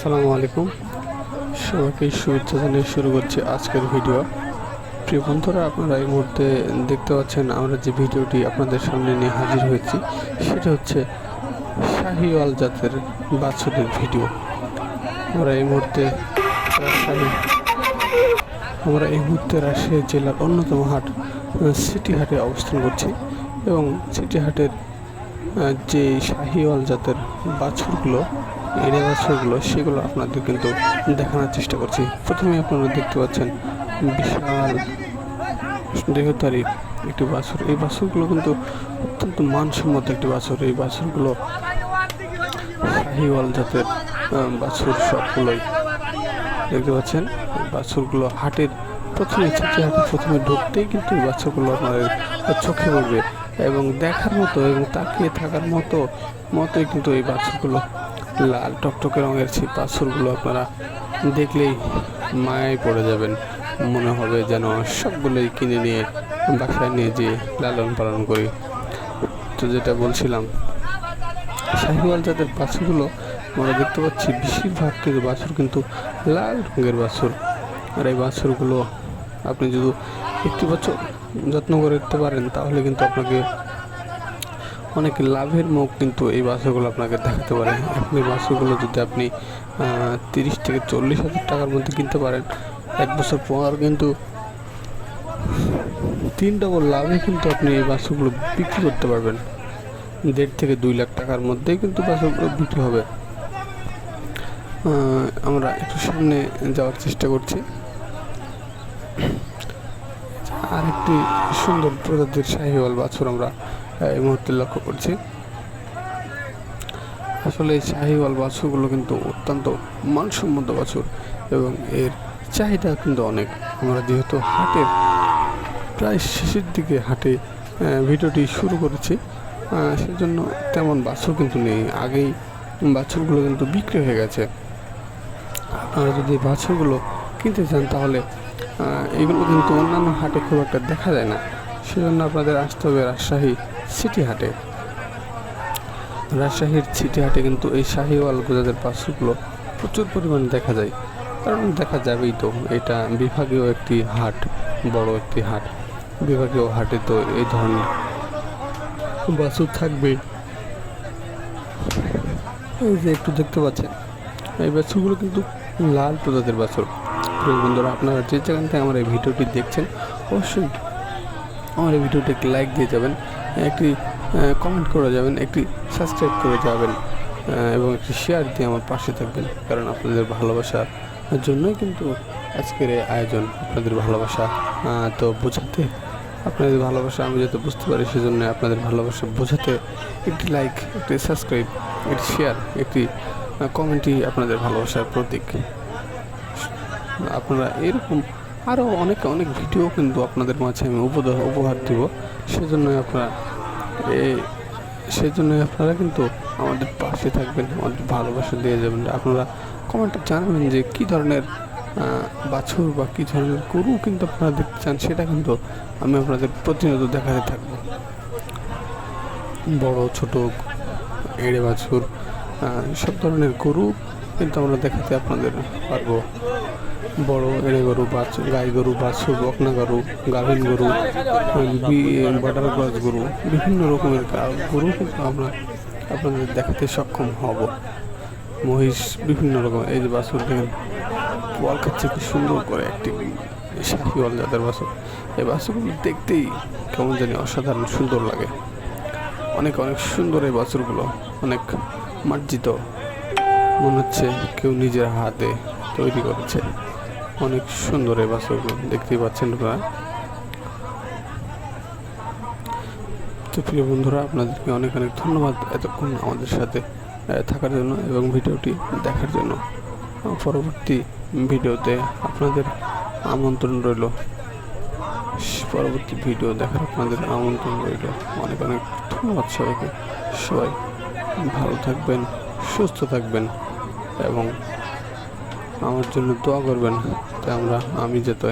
আসসালামু আলাইকুম। সবাইকে শুভেচ্ছা জানিয়ে শুরু করছি আজকের ভিডিও। প্রিয় বন্ধুরা, আপনারা এই মুহূর্তে দেখতে পাচ্ছেন আমরা যে ভিডিওটি আপনাদের সামনে নিয়ে হাজির হয়েছি, সেটা হচ্ছে শাহিওয়াল জাতের বাছুরের ভিডিও। আমরা এই মুহূর্তে আমরা এই মুহূর্তে রাজশাহী জেলার অন্যতম হাট সিটি হাটে অবস্থান করছি এবং সিটি হাটের যে শাহিওয়াল জাতের বাছুরগুলো এড়ে বাছুরগুলো সেগুলো আপনাদের কিন্তু দেখানোর চেষ্টা করছি। প্রথমে আপনারা দেখতে পাচ্ছেন বিশাল দেহতারি একটি বাছুর। এই বাছুরগুলো কিন্তু অত্যন্ত মানসম্মত একটি বাছুর। এই বাছুরগুলো শাহিওয়াল জাতের বাছুর সবগুলোই। দেখতে পাচ্ছেন বাছুরগুলো হাটের প্রথমে ছিটে হাটে প্রথমে ঢুকতেই কিন্তু এই বাচ্চাগুলো আপনাদের চোখে পড়বে। এবং দেখার মতো এবং তাকিয়ে থাকার মতো, মতোই কিন্তু এই বাছুরগুলো লাল টকটকে রঙের সেই বাছুরগুলো আপনারা দেখলেই মায়ায় পড়ে যাবেন। মনে হবে যেন সবগুলোই কিনে নিয়ে বাসায় নিয়ে যেয়ে লালন পালন করি। তো যেটা বলছিলাম, শাহিওয়াল জাতের বাছুরগুলো আমরা দেখতে পাচ্ছি, বেশিরভাগ কিন্তু বাছুর কিন্তু লাল রঙের বাছুর আর এই বাছুরগুলো আপনি যদি একটি বছর যত্ন করে রাখতে পারেন, তাহলে কিন্তু আপনাকে অনেক লাভের মুখ কিন্তু এই বাছুরগুলো আপনাকে দেখাতে পারে। এই বাছুরগুলো যদি আপনি তিরিশ থেকে চল্লিশ হাজার টাকার মধ্যে কিনতে পারেন, এক বছর পর কিন্তু তিন ডবল লাভে কিন্তু আপনি এই বাছুরগুলো বিক্রি করতে পারবেন। দেড় থেকে দুই লাখ টাকার মধ্যেই কিন্তু বাছুরগুলো বিক্রি হবে। আমরা একটু সামনে যাওয়ার চেষ্টা করছি। আরেকটি সুন্দর প্রজাতির শাহিওয়াল বাছুর আমরা এই মুহূর্তে লক্ষ্য করছি। আসলে এই শাহিওয়াল বাছুরগুলো কিন্তু অত্যন্ত মানসম্মত বাছুর এবং এর চাহিদা কিন্তু অনেক। আমরা যেহেতু হাটের প্রায় শেষের দিকে হাটে ভিডিওটি শুরু করেছি সেজন্য তেমন বাছুর কিন্তু নেই। আগেই বাছুরগুলো কিন্তু বিক্রি হয়ে গেছে। আপনারা যদি বাছুরগুলো কিনতে চান তাহলে এগুলো কিন্তু অন্যান্য হাটে খুব একটা দেখা যায় না। সেজন্য আপনাদের আসতে হবে রাজশাহী সিটি হাটে রাজশাহীর সিটি হাটে কিন্তু এই শাহিওয়াল গোজাদের বাছুরগুলো প্রচুর পরিমাণে দেখা যায়। কারণ দেখা যাবেই তো, এটা বিভাগীয় একটি হাট, বড় একটি হাট। বিভাগীয় হাটে তো এই ধরনের বাছুর থাকবে এই যে একটু দেখতে পাচ্ছেন, এই বাছুরগুলো কিন্তু লাল প্রজাতির বাছুর। প্রিয় বন্ধুরা, আপনারা যে যেখান থেকে আমার এই ভিডিওটি দেখছেন, অবশ্যই আমার এই ভিডিওটি একটি লাইক দিয়ে যাবেন। একটি কমেন্ট করে যাবেন, একটি সাবস্ক্রাইব করে যাবেন এবং একটি শেয়ার দিয়ে আমার পাশে থাকবেন, কারণ আপনাদের ভালোবাসার জন্যই কিন্তু আজকের এই আয়োজন আপনাদের ভালোবাসা তো বোঝাতে, আপনাদের ভালোবাসা আমি যাতে বুঝতে পারি, সেজন্য আপনাদের ভালোবাসা বোঝাতে একটি লাইক একটি সাবস্ক্রাইব একটি শেয়ার একটি কমেন্টই আপনাদের ভালোবাসার প্রতীক। আপনারা এরকম আরও অনেক অনেক ভিডিও কিন্তু আপনাদের মাঝে আমি উপহার দিব। সেজন্য আপনারা এই সেজন্য আপনারা কিন্তু আমাদের পাশে থাকবেন, আমাদের ভালোবাসা দিয়ে যাবেন। আপনারা কমেন্টে জানাবেন যে কী ধরনের বাছুর বা কী ধরনের গরু কিন্তু আপনারা দেখতে চান, সেটা কিন্তু আমি আপনাদের প্রতিনিয়ত দেখাতে থাকব। বড়, ছোট, এড়ে বাছুর সব ধরনের গরু কিন্তু আমরা দেখাতে আপনাদের পারব। বড় এড়ে গরু বাছুর গাই গরু বাছুর বকনা গরু, গাভিন গরু বাটার গ্লাস গরু, বিভিন্ন রকমের গরু কিন্তু আমরা আপনাদের দেখাতে সক্ষম হব। মহিষ বিভিন্ন রকম, এই যে বাছুর দেখেন, বল খাচ্ছে কি সুন্দর করে একটি শাহিওয়াল জাতের বাছুর। এই বাছুরগুলো দেখতেই কেমন জানি অসাধারণ সুন্দর লাগে। অনেক অনেক সুন্দর এই বাছুরগুলো, অনেক মার্জিত। মনে হচ্ছে কেউ নিজের হাতে তৈরি করেছে। অনেক সুন্দর এই বাছুরগুলো, দেখতেই পাচ্ছেন আপনারা। তো প্রিয় বন্ধুরা, আপনাদেরকে অনেক অনেক ধন্যবাদ এতক্ষণ আমাদের সাথে থাকার জন্য এবং ভিডিওটি দেখার জন্য। পরবর্তী ভিডিওতে আপনাদের আমন্ত্রণ রইল। পরবর্তী ভিডিও দেখার আপনাদের আমন্ত্রণ রইল। অনেক অনেক ধন্যবাদ সবাইকে। সবাই ভালো থাকবেন, সুস্থ থাকবেন এবং আমার জন্য দোয়া করবেন। তাই আমরা আমি যাতে।